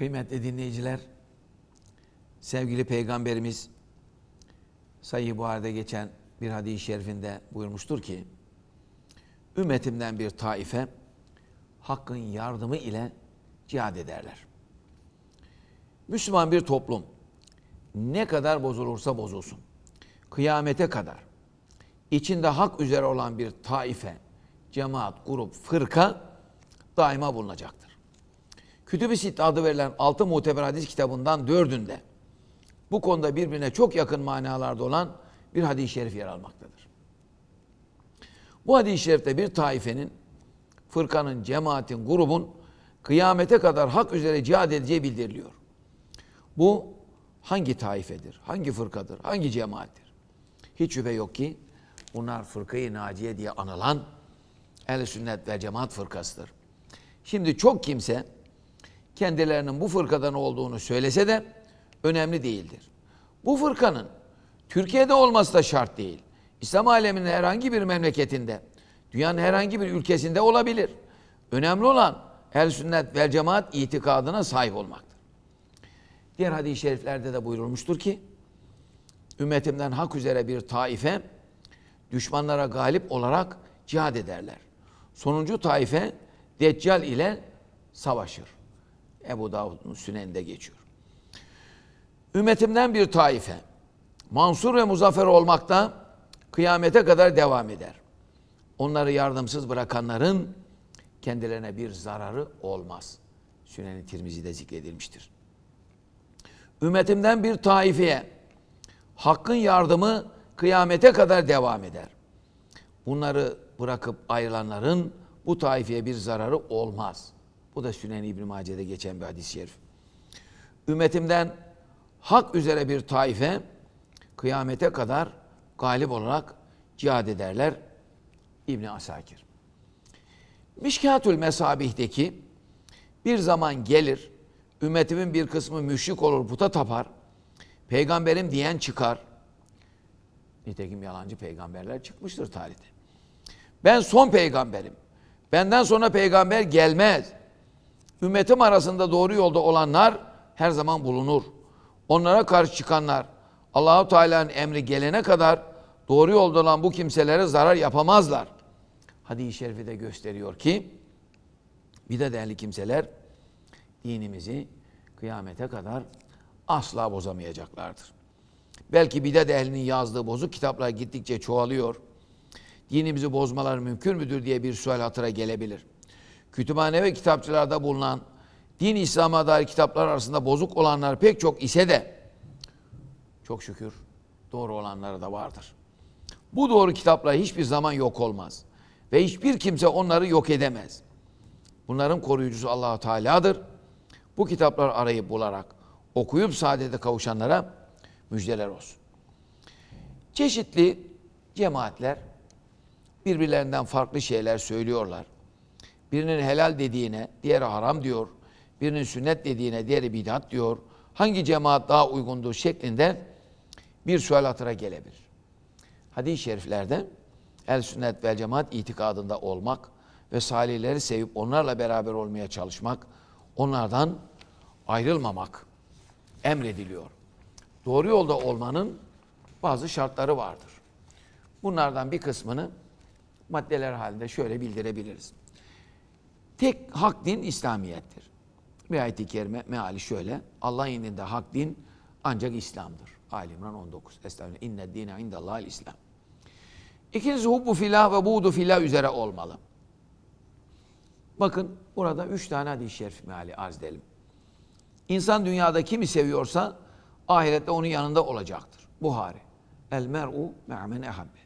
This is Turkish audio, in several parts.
Kıymetli dinleyiciler, sevgili Peygamberimiz Sayı Buhar'da geçen bir hadis-i şerifinde buyurmuştur ki, ümmetimden bir taife hakkın yardımı ile cihad ederler. Müslüman bir toplum ne kadar bozulursa bozulsun, kıyamete kadar içinde hak üzere olan bir taife, cemaat, grup, fırka daima bulunacaktır. Kütüb-i Sitte adı verilen altı muteber hadis kitabından dördünde bu konuda birbirine çok yakın manalarda olan bir hadis-i şerif yer almaktadır. Bu hadis-i şerifte bir taifenin, fırkanın, cemaatin, grubun kıyamete kadar hak üzere cihad edeceği bildiriliyor. Bu hangi taifedir, hangi fırkadır, hangi cemaattir? Hiç şüphe yok ki bunlar fırkayı naciye diye anılan el sünnet ve cemaat fırkasıdır. Şimdi çok kimse kendilerinin bu fırkadan olduğunu söylese de önemli değildir. Bu fırkanın Türkiye'de olması da şart değil. İslam aleminin herhangi bir memleketinde, dünyanın herhangi bir ülkesinde olabilir. Önemli olan el sünnet vel cemaat itikadına sahip olmaktır. Diğer hadis-i şeriflerde de buyurulmuştur ki, ümmetimden hak üzere bir taife düşmanlara galip olarak cihad ederler. Sonuncu taife Deccal ile savaşır. Ebu Davud'un süneninde geçiyor. Ümmetimden bir taife mansur ve muzaffer olmakta kıyamete kadar devam eder. Onları yardımsız bırakanların kendilerine bir zararı olmaz. Sünen-i Tirmizi'de zikredilmiştir. Ümmetimden bir taifeye hakkın yardımı kıyamete kadar devam eder. Bunları bırakıp ayrılanların bu taifeye bir zararı olmaz. Bu da Sünen-i İbn Mace'de geçen bir hadis-i şerif. Ümmetimden hak üzere bir taife kıyamete kadar galip olarak cihad ederler. İbn Asakir. Mişkatül Mesabih'teki bir zaman gelir, ümmetimin bir kısmı müşrik olur, puta tapar, peygamberim diyen çıkar. Nitekim yalancı peygamberler çıkmıştır tarihte. Ben son peygamberim. Benden sonra peygamber gelmez. Ümmetim arasında doğru yolda olanlar her zaman bulunur. Onlara karşı çıkanlar Allahu Teala'nın emri gelene kadar doğru yolda olan bu kimselere zarar yapamazlar. Hadis-i şerifi de gösteriyor ki bir de değerli kimseler dinimizi kıyamete kadar asla bozamayacaklardır. Belki bidat ehlinin yazdığı bozuk kitaplar gittikçe çoğalıyor. Dinimizi bozmalar mümkün müdür diye bir sual hatıra gelebilir. Kütüphane ve kitapçılarda bulunan din İslam'a dair kitaplar arasında bozuk olanlar pek çok ise de çok şükür doğru olanları da vardır. Bu doğru kitaplar hiçbir zaman yok olmaz ve hiçbir kimse onları yok edemez. Bunların koruyucusu Allahu Teala'dır. Bu kitaplar arayıp bularak okuyup saadete kavuşanlara müjdeler olsun. Çeşitli cemaatler birbirlerinden farklı şeyler söylüyorlar. Birinin helal dediğine diğeri haram diyor. Birinin sünnet dediğine diğeri bidat diyor. Hangi cemaat daha uygundur şeklinde bir sual hatıra gelebilir. Hadis-i şeriflerde el sünnet vel cemaat itikadında olmak ve salihleri sevip onlarla beraber olmaya çalışmak, onlardan ayrılmamak emrediliyor. Doğru yolda olmanın bazı şartları vardır. Bunlardan bir kısmını maddeler halinde şöyle bildirebiliriz. Tek hak din İslamiyettir. Bir ayet-i kerime meali şöyle. Allah'ın indinde hak din ancak İslam'dır. Ali İmran 19. Estağfirullah. İnne dine indallahil İslam. İkincisi hubbu filah ve buğdu filah üzere olmalı. Bakın burada üç tane hadis-i şerif meali arz edelim. İnsan dünyada kimi seviyorsa ahirette onun yanında olacaktır. Buhari. El mer'u me'men ehabbe.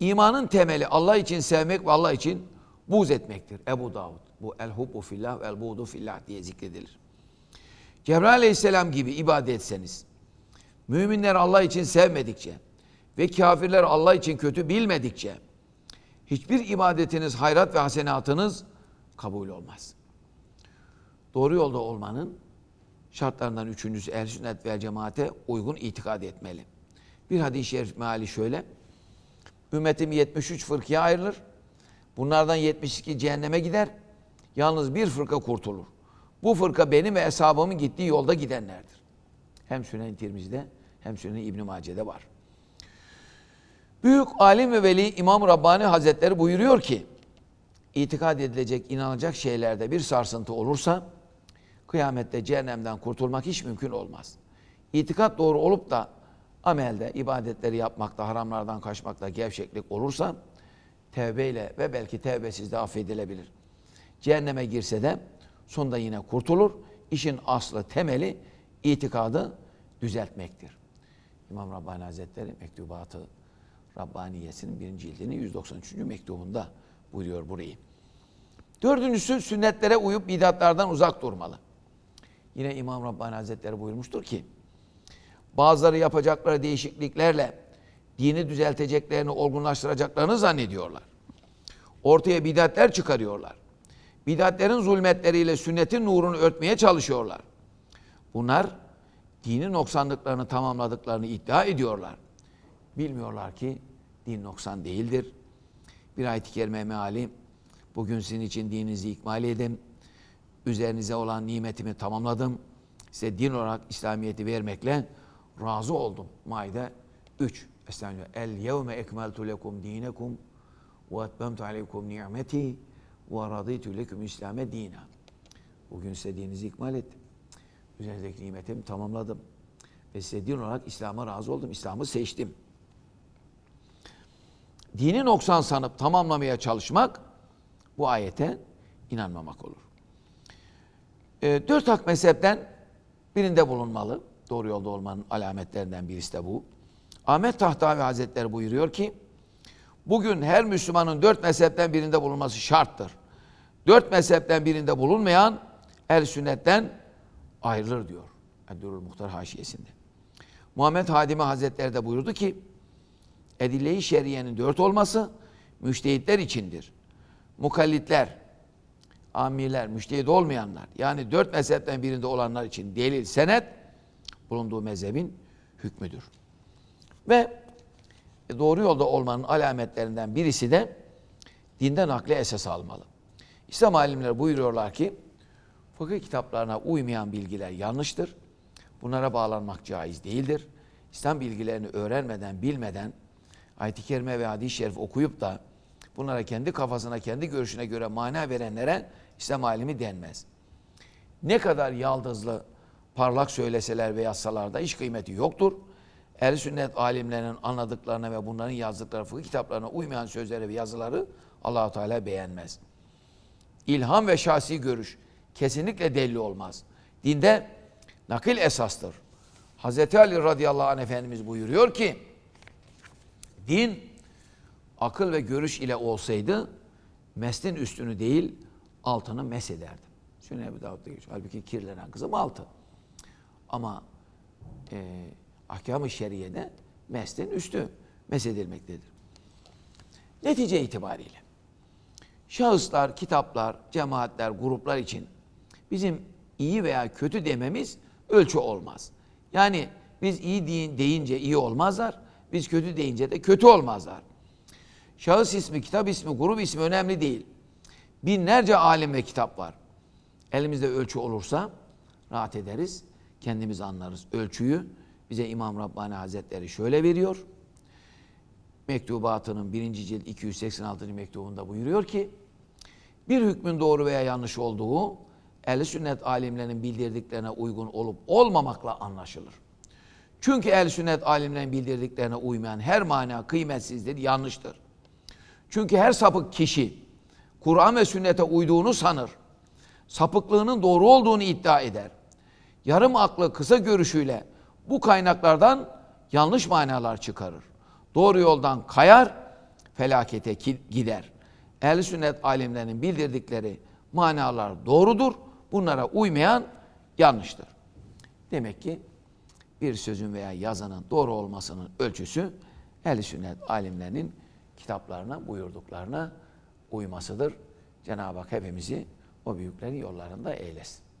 İmanın temeli Allah için sevmek ve Allah için buğz etmektir. Ebu Davud. Bu el hubbu fillah ve el buğdu fillah diye zikredilir. Cebrail aleyhisselam gibi ibadet etseniz, müminler Allah için sevmedikçe ve kafirler Allah için kötü bilmedikçe, hiçbir ibadetiniz, hayrat ve hasenatınız kabul olmaz. Doğru yolda olmanın şartlarından üçüncüsü ehl sünnet ve cemaate uygun itikad etmeli. Bir hadis-i şerif meali şöyle. Ümmetim 73 fırkaya ayrılır. Bunlardan 72 cehenneme gider. Yalnız bir fırka kurtulur. Bu fırka benim ve hesabımın gittiği yolda gidenlerdir. Hem Sünen Tirmizi'de hem Sünen İbn Mace'de var. Büyük alim ve veli İmam Rabbani Hazretleri buyuruyor ki, itikad edilecek, inanılacak şeylerde bir sarsıntı olursa, kıyamette cehennemden kurtulmak hiç mümkün olmaz. İtikat doğru olup da amelde, ibadetleri yapmakta, haramlardan kaçmakta gevşeklik olursa, tevbeyle ve belki tevbesiz de affedilebilir. Cehenneme girse de sonunda yine kurtulur. İşin aslı, temeli itikadı düzeltmektir. İmam Rabbani Hazretleri mektubatı Rabbaniyesinin birinci cildinin 193. mektubunda buyuruyor burayı. Dördüncüsü sünnetlere uyup bidatlardan uzak durmalı. Yine İmam Rabbani Hazretleri buyurmuştur ki, bazıları yapacakları değişikliklerle dini düzelteceklerini, olgunlaştıracaklarını zannediyorlar. Ortaya bidatler çıkarıyorlar. Bidatlerin zulmetleriyle sünnetin nurunu örtmeye çalışıyorlar. Bunlar dinin noksanlıklarını tamamladıklarını iddia ediyorlar. Bilmiyorlar ki din noksan değildir. Bir ayet-i kerime meali, bugün sizin için dininizi ikmal edin. Üzerinize olan nimetimi tamamladım. Size din olarak İslamiyet'i vermekle razı oldum. Maide 3. Estağfirullah. El yevme ekmeltu lekum dinekum ve etmemtu aleykum ni'meti ve raditu leküm İslam'e dina. Bugün size dininizi ikmal ettim. Üzerinizdeki nimetimi tamamladım. Ve size din olarak İslam'a razı oldum. İslam'ı seçtim. Dini noksan sanıp tamamlamaya çalışmak bu ayete inanmamak olur. E, dört hak mezhepten birinde bulunmalı. Doğru yolda olmanın alametlerinden birisi de bu. Ahmet Tahtavi Hazretleri buyuruyor ki, bugün her Müslümanın dört mezhepten birinde bulunması şarttır. Dört mezhepten birinde bulunmayan el sünnetten ayrılır diyor. Eddurul Muhtar haşiyesinde. Muhammed Hadimi Hazretleri de buyurdu ki, edille-i şeriyenin dört olması müştehitler içindir. Mukallitler, amiler, müştehit olmayanlar, yani dört mezhepten birinde olanlar için delil, senet, bulunduğu mezhebin hükmüdür. Ve doğru yolda olmanın alametlerinden birisi de dinden nakle esas almalı. İslam alimleri buyuruyorlar ki, fıkıh kitaplarına uymayan bilgiler yanlıştır. Bunlara bağlanmak caiz değildir. İslam bilgilerini öğrenmeden, bilmeden, ayet-i kerime ve hadis-i şerif okuyup da bunlara kendi kafasına, kendi görüşüne göre mana verenlere İslam alimi denmez. Ne kadar yaldızlı, parlak söyleseler ve yazsalar da hiç kıymeti yoktur. Ehl-i sünnet alimlerinin anladıklarına ve bunların yazdıkları fıkıh kitaplarına uymayan sözleri ve yazıları Allahu Teala beğenmez. İlham ve şahsi görüş kesinlikle delil olmaz. Dinde nakil esastır. Hz. Ali radıyallahu anh Efendimiz buyuruyor ki, din akıl ve görüş ile olsaydı meslin üstünü değil altını mesederdim. Sünnet Ebu Davud'da geçiyor. Halbuki kirlenen kızım altı. Ama e, ahkam-ı şeriyede meslin üstü mesedilmektedir. Netice itibariyle şahıslar, kitaplar, cemaatler, gruplar için bizim iyi veya kötü dememiz ölçü olmaz. Yani biz iyi deyin, deyince iyi olmazlar, biz kötü deyince de kötü olmazlar. Şahıs ismi, kitap ismi, grup ismi önemli değil. Binlerce alim ve kitap var. Elimizde ölçü olursa rahat ederiz, kendimiz anlarız. Ölçüyü bize İmam Rabbani Hazretleri şöyle veriyor. Mektubatının birinci cilt 286. mektubunda buyuruyor ki, bir hükmün doğru veya yanlış olduğu, ehl sünnet alimlerinin bildirdiklerine uygun olup olmamakla anlaşılır. Çünkü ehl sünnet alimlerinin bildirdiklerine uymayan her mana kıymetsizdir, yanlıştır. Çünkü her sapık kişi Kur'an ve sünnete uyduğunu sanır. Sapıklığının doğru olduğunu iddia eder. Yarım aklı kısa görüşüyle bu kaynaklardan yanlış manalar çıkarır. Doğru yoldan kayar, felakete gider. Ehl-i sünnet alimlerinin bildirdikleri manalar doğrudur. Bunlara uymayan yanlıştır. Demek ki bir sözün veya yazının doğru olmasının ölçüsü ehl sünnet alimlerinin kitaplarına, buyurduklarına uymasıdır. Cenab-ı Hak hepimizi o büyüklerin yollarında eylesin.